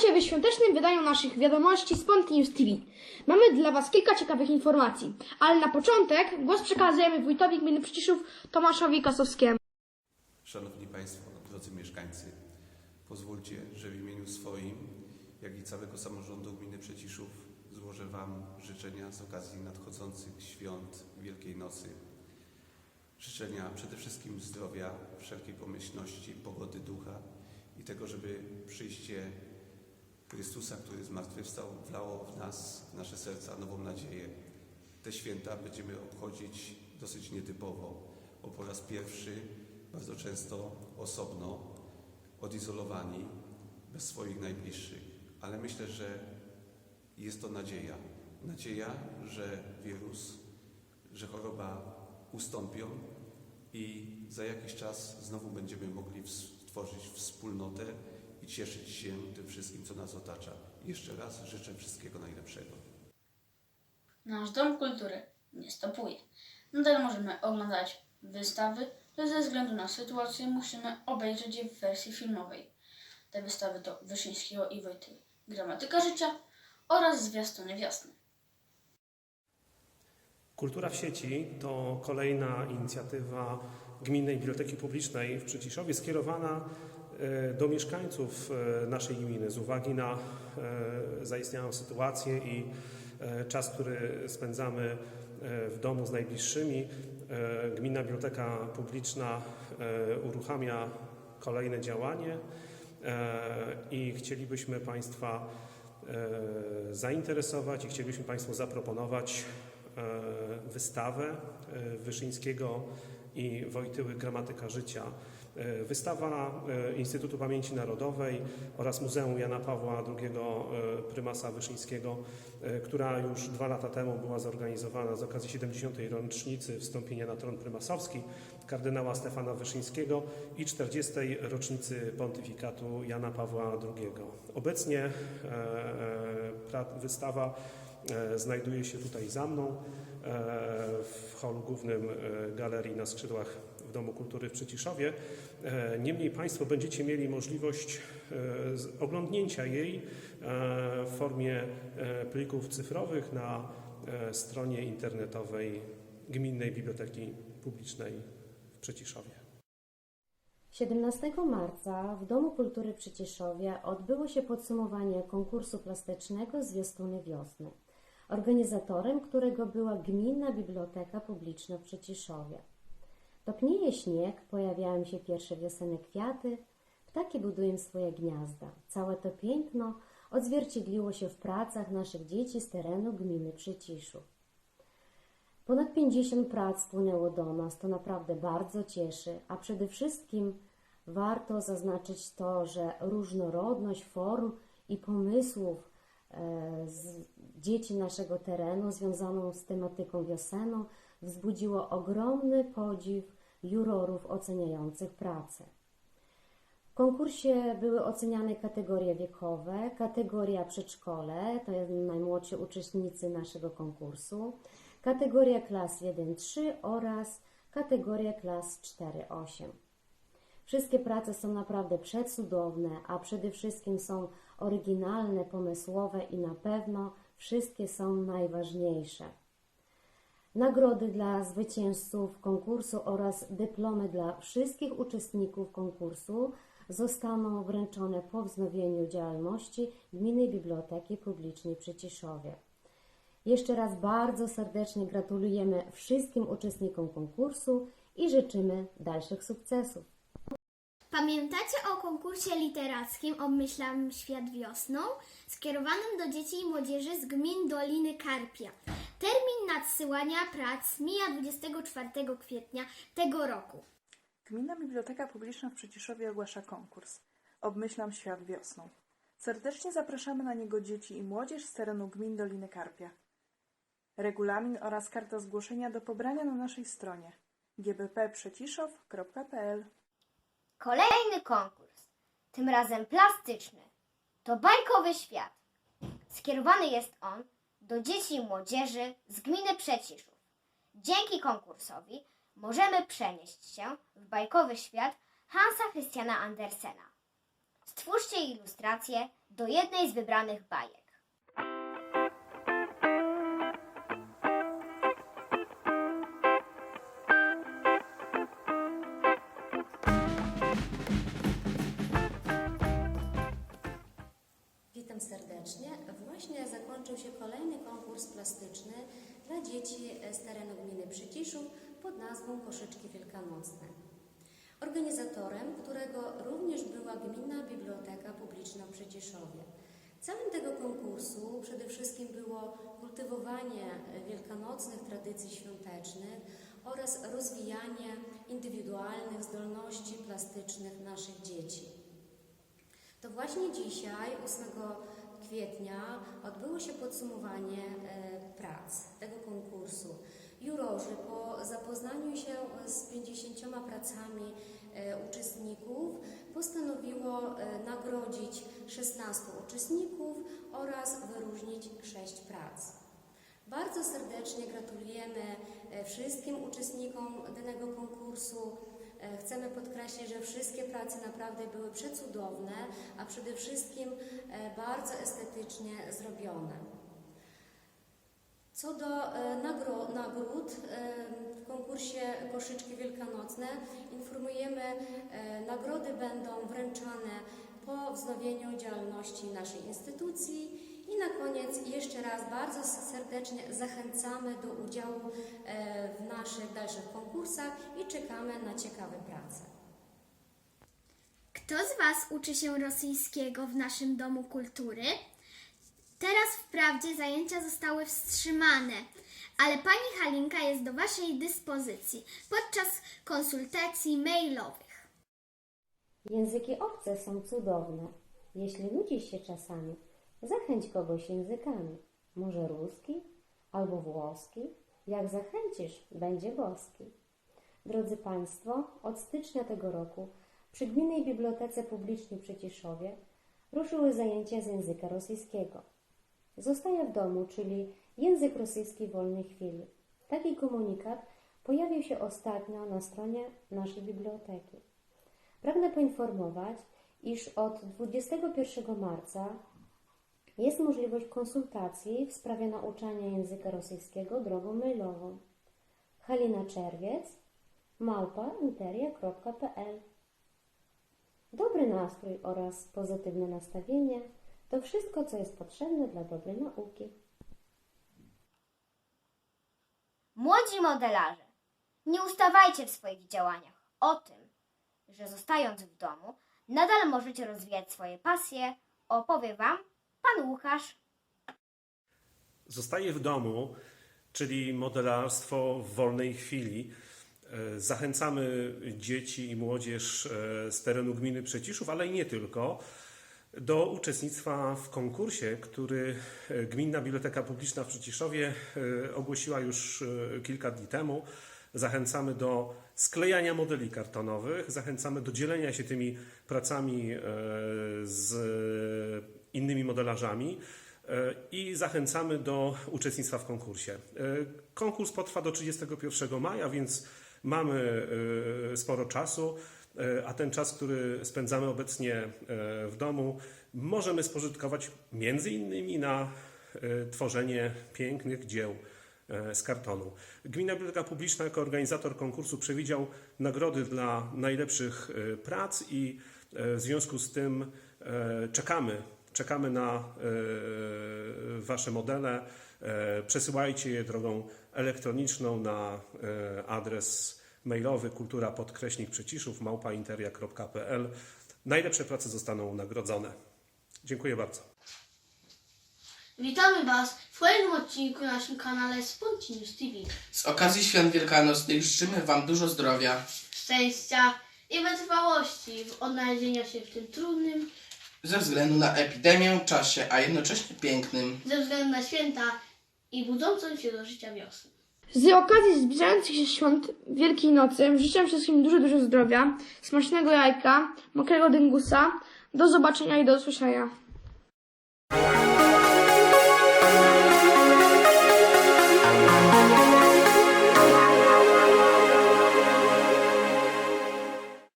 Witajcie w świątecznym wydaniu naszych wiadomości z News TV. Mamy dla Was kilka ciekawych informacji, ale na początek głos przekazujemy wójtowi gminy Przyciszów Tomaszowi Kasowskiemu. Szanowni Państwo, drodzy mieszkańcy, pozwólcie, że w imieniu swoim, jak i całego samorządu gminy Przeciszów złożę Wam życzenia z okazji nadchodzących świąt Wielkiej Nocy. Życzenia przede wszystkim zdrowia, wszelkiej pomyślności, pogody ducha i tego, żeby przyjście Chrystusa, który zmartwychwstał, wlało w nas, w nasze serca nową nadzieję. Te święta będziemy obchodzić dosyć nietypowo, bo po raz pierwszy, bardzo często osobno, odizolowani, bez swoich najbliższych. Ale myślę, że jest to nadzieja. Nadzieja, że wirus, że choroba ustąpią i za jakiś czas znowu będziemy mogli stworzyć wspólnotę i cieszyć się tym wszystkim, co nas otacza. Jeszcze raz życzę wszystkiego najlepszego. Nasz Dom Kultury nie stopuje. Nadal możemy oglądać wystawy, lecz ze względu na sytuację musimy obejrzeć je w wersji filmowej. Te wystawy to Wyszyńskiego i Wojty Gramatyka Życia oraz Zwiastuny Wiosny. Kultura w sieci to kolejna inicjatywa Gminnej Biblioteki Publicznej w Przyciszowie skierowana do mieszkańców e, naszej gminy z uwagi na e, zaistniałą sytuację i e, czas, który spędzamy e, w domu z najbliższymi. E, Gminna Biblioteka Publiczna e, uruchamia kolejne działanie e, i chcielibyśmy Państwa e, zainteresować i chcielibyśmy Państwu zaproponować e, wystawę e, Wyszyńskiego i Wojtyły Gramatyka Życia. E, Wystawa e, Instytutu Pamięci Narodowej oraz Muzeum Jana Pawła II e, Prymasa Wyszyńskiego, która już dwa lata temu była zorganizowana z okazji 70. rocznicy wstąpienia na tron prymasowski kardynała Stefana Wyszyńskiego i 40. rocznicy pontyfikatu Jana Pawła II. Obecnie wystawa znajduje się tutaj za mną holu głównym e, galerii na skrzydłach w Domu Kultury w Przyciszowie. E, Niemniej Państwo będziecie mieli możliwość e, oglądnięcia jej w formie plików cyfrowych na stronie internetowej Gminnej Biblioteki Publicznej w Przyciszowie. 17 marca w Domu Kultury przy Cieszowie odbyło się podsumowanie konkursu plastycznego Zwiastuny Wiosny, organizatorem którego była Gminna Biblioteka Publiczna w Przyciszowie. Topnieje śnieg, pojawiają się pierwsze wiosenne kwiaty, ptaki budują swoje gniazda. Całe to piękno odzwierciedliło się w pracach naszych dzieci z terenu gminy Przyciszów. Ponad 50 prac wpłynęło do nas, to naprawdę bardzo cieszy, a przede wszystkim warto zaznaczyć to, że różnorodność form i pomysłów z dzieci naszego terenu związaną z tematyką wiosenną wzbudziło ogromny podziw jurorów oceniających pracę. W konkursie były oceniane kategorie wiekowe, kategoria przedszkole, to jest najmłodsi uczestnicy naszego konkursu, kategoria klas 1-3 oraz kategoria klas 4-8. Wszystkie prace są naprawdę przecudowne, a przede wszystkim są oryginalne, pomysłowe i na pewno wszystkie są najważniejsze. Nagrody dla zwycięzców konkursu oraz dyplomy dla wszystkich uczestników konkursu zostaną wręczone po wznowieniu działalności Gminnej Biblioteki Publicznej przy Ciszowie. Jeszcze raz bardzo serdecznie gratulujemy wszystkim uczestnikom konkursu i życzymy dalszych sukcesów. Pamiętacie o konkursie literackim Obmyślam Świat Wiosną, skierowanym do dzieci i młodzieży z gmin Doliny Karpia. Termin nadsyłania prac mija 24 kwietnia tego roku. Gminna Biblioteka Publiczna w Przyciszowie ogłasza konkurs Obmyślam świat wiosną. Serdecznie zapraszamy na niego dzieci i młodzież z terenu gmin Doliny Karpia. Regulamin oraz karta zgłoszenia do pobrania na naszej stronie gbpprzeciszow.pl Kolejny konkurs, tym razem plastyczny. To bajkowy świat. Skierowany jest on do dzieci i młodzieży z gminy Przeciszów. Dzięki konkursowi możemy przenieść się w bajkowy świat Hansa Christiana Andersena. Stwórzcie ilustrację do jednej z wybranych bajek. Właśnie zakończył się kolejny konkurs plastyczny dla dzieci z terenu gminy Przyciszów pod nazwą Koszyczki Wielkanocne. Organizatorem którego również była Gminna Biblioteka Publiczna w Przyciszowie. Celem tego konkursu przede wszystkim było kultywowanie wielkanocnych tradycji świątecznych oraz rozwijanie indywidualnych zdolności plastycznych naszych dzieci. To właśnie dzisiaj, 8 kwietnia, odbyło się podsumowanie e, prac tego konkursu. Jurorzy po zapoznaniu się z 50 pracami e, uczestników postanowiło e, nagrodzić 16 uczestników oraz wyróżnić 6 prac. Bardzo serdecznie gratulujemy wszystkim uczestnikom danego konkursu. E, Chcemy podkreślić, że wszystkie prace naprawdę były przecudowne, a przede wszystkim e, bardzo estetycznie zrobione. Co do e, nagród w konkursie Koszyczki Wielkanocne informujemy, nagrody będą wręczane po wznowieniu działalności naszej instytucji i na koniec jeszcze raz bardzo serdecznie zachęcamy do udziału e, w naszych dalszych konkursach i czekamy na ciekawe prace. Kto z Was uczy się rosyjskiego w naszym Domu Kultury? Teraz wprawdzie zajęcia zostały wstrzymane, ale Pani Halinka jest do Waszej dyspozycji podczas konsultacji mailowych. Języki obce są cudowne. Jeśli nudzisz się czasami, zachęć kogoś językami. Może ruski albo włoski? Jak zachęcisz, będzie boski. Drodzy Państwo, od stycznia tego roku przy Gminnej Bibliotece Publicznej przy Ciszowie ruszyły zajęcia z języka rosyjskiego. Zostaje w domu, czyli język rosyjski wolnej chwili. Taki komunikat pojawił się ostatnio na stronie naszej biblioteki. Pragnę poinformować, iż od 21 marca jest możliwość konsultacji w sprawie nauczania języka rosyjskiego drogą mailową. Halina Czerwiec, małpa interia.pl Dobry nastrój oraz pozytywne nastawienie to wszystko, co jest potrzebne dla dobrej nauki. Młodzi modelarze, nie ustawajcie w swoich działaniach. O tym, że zostając w domu, nadal możecie rozwijać swoje pasje, opowie Wam Pan Łukasz. Zostaje w domu, czyli modelarstwo w wolnej chwili. E, Zachęcamy dzieci i młodzież e, z terenu gminy Przeciszów, ale i nie tylko, do uczestnictwa w konkursie, który e, Gminna Biblioteka Publiczna w Przyciszowie ogłosiła już kilka dni temu. Zachęcamy do sklejania modeli kartonowych, zachęcamy do dzielenia się tymi pracami z innymi modelarzami e, i zachęcamy do uczestnictwa w konkursie. E, Konkurs potrwa do 31 maja, więc mamy e, sporo czasu, a ten czas, który spędzamy obecnie w domu, możemy spożytkować między innymi na tworzenie pięknych dzieł z kartonu. Gmina Biblioteka Publiczna jako organizator konkursu przewidział nagrody dla najlepszych prac i w związku z tym czekamy, czekamy na e, Wasze modele. E, Przesyłajcie je drogą elektroniczną na e, adres mailowy kultura podkreśnik przyciszów małpainteria.pl. Najlepsze prace zostaną nagrodzone. Dziękuję bardzo. Witamy Was w kolejnym odcinku na naszym kanale Spontaneous TV. Z okazji świąt wielkanocnych życzymy Wam dużo zdrowia, Szczęścia i wytrwałości w odnalezieniu się w tym trudnym, ze względu na epidemię, czasie, a jednocześnie pięknym. ze względu na święta i budzącą się do życia wiosny. Z okazji zbliżających się świąt Wielkiej Nocy życzę wszystkim dużo, dużo zdrowia, smacznego jajka, mokrego dyngusa. Do zobaczenia i do usłyszenia.